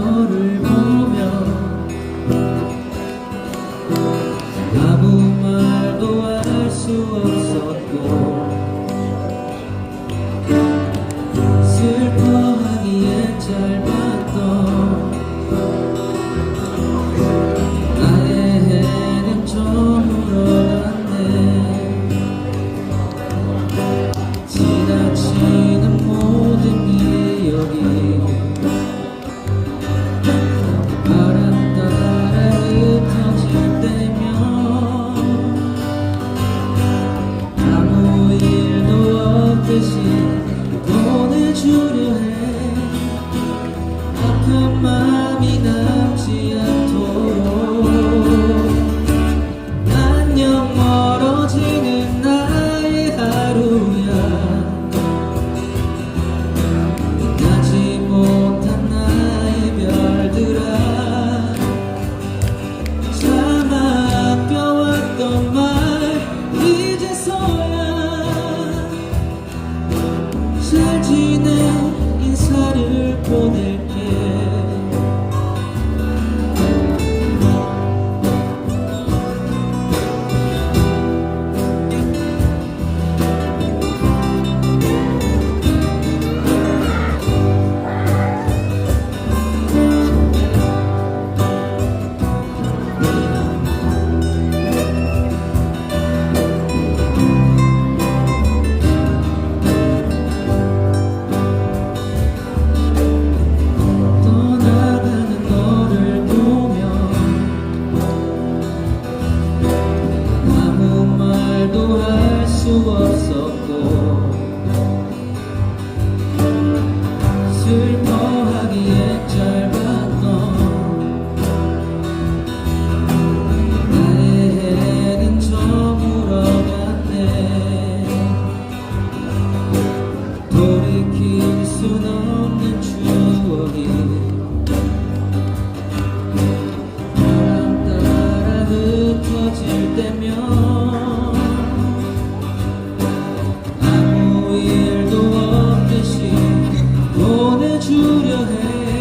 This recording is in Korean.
너를 보며 아무 말도 할 수 없었고 슬퍼하기엔 짧았던 나의 해는 저물어갔네. 지나치는 모든 기억이 듯이 보내주려 해. 아픈 마음이 남지 않도 잘 지내 인사를 보낼 주려 해.